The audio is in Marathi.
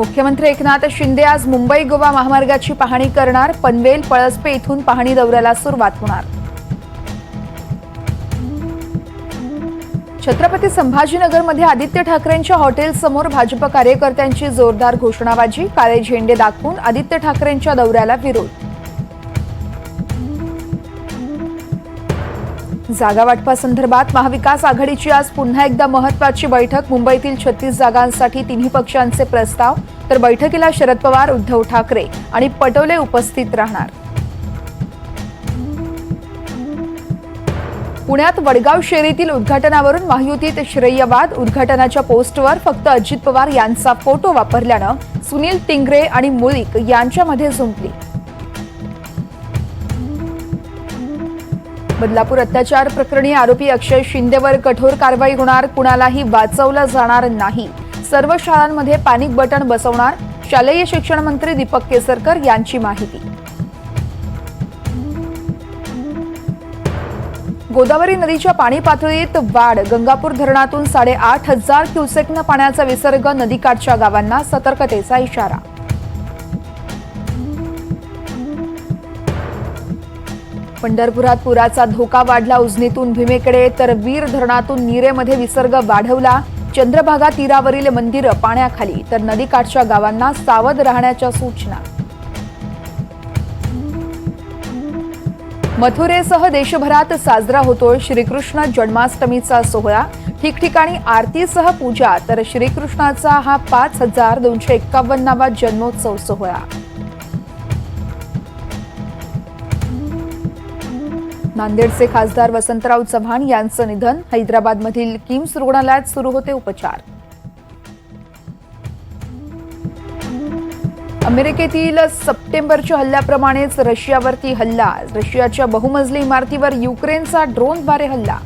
मुख्यमंत्री एकनाथ शिंदे आज मुंबई गोवा महामार्गाची पाहणी करणार. पनवेल पळसपे इथून पाहणी दौऱ्याला सुरुवात होणार. छत्रपती संभाजीनगरमध्ये आदित्य ठाकरेंच्या हॉटेलसमोर भाजप कार्यकर्त्यांची जोरदार घोषणाबाजी. काळे झेंडे दाखवून आदित्य ठाकरेंच्या दौऱ्याला विरोध. जागा वाटपासंदर्भात महाविकास आघाडीची आज पुन्हा एकदा महत्वाची बैठक. मुंबईतील छत्तीस जागांसाठी तिन्ही पक्षांचे प्रस्ताव. तर बैठकीला शरद पवार उद्धव ठाकरे आणि पटोले उपस्थित राहणार. पुण्यात वडगाव शेरीतील उद्घाटनावरून महायुतीत श्रेयवाद. उद्घाटनाच्या पोस्टवर फक्त अजित पवार यांचा फोटो वापरल्यानं सुनील टिंगरे आणि मुळीक यांच्यामध्ये झुंपली. बदलापूर अत्याचार प्रकरणी आरोपी अक्षय शिंदेवर कठोर कारवाई होणार कुणालाही वाचवलं जाणार नाही. सर्व शाळांमध्ये पॅनिक बटन बसवणार शालेय शिक्षण मंत्री दीपक केसरकर यांची माहिती. गोदावरी नदीच्या पाणी पातळीत वाढ गंगापूर धरणातून साडेआठ हजार क्युसेकनं पाण्याचा विसर्ग नदीकाठच्या गावांना सतर्कतेचा इशारा. पंढरपुरात पुराचा धोका वाढला. उजनीतून भीमेकडे तर वीर धरणातून नीरेमध्ये विसर्ग वाढवला. चंद्रभागा तीरावरील मंदिरं पाण्याखाली तर नदीकाठच्या गावांना सावध राहण्याच्या सूचना. मथुरेसह देशभरात साजरा होतोय श्रीकृष्ण जन्माष्टमीचा सोहळा. ठिकठिकाणी आरतीसह पूजा तर श्रीकृष्णाचा हा पाच हजार दोनशे एक्कावन्नावा जन्मोत्सव सोहळा. नांदेडचे खासदार वसंतराव चव्हाण यांचं निधन हैदराबादमधील किम्स रुग्णालयात सुरू होते उपचार. अमेरिकेतील सप्टेंबरच्या हल्ल्याप्रमाणेच रशियावरती हल्ला. रशियाच्या बहुमजली इमारतीवर युक्रेनचा ड्रोनद्वारे हल्ला.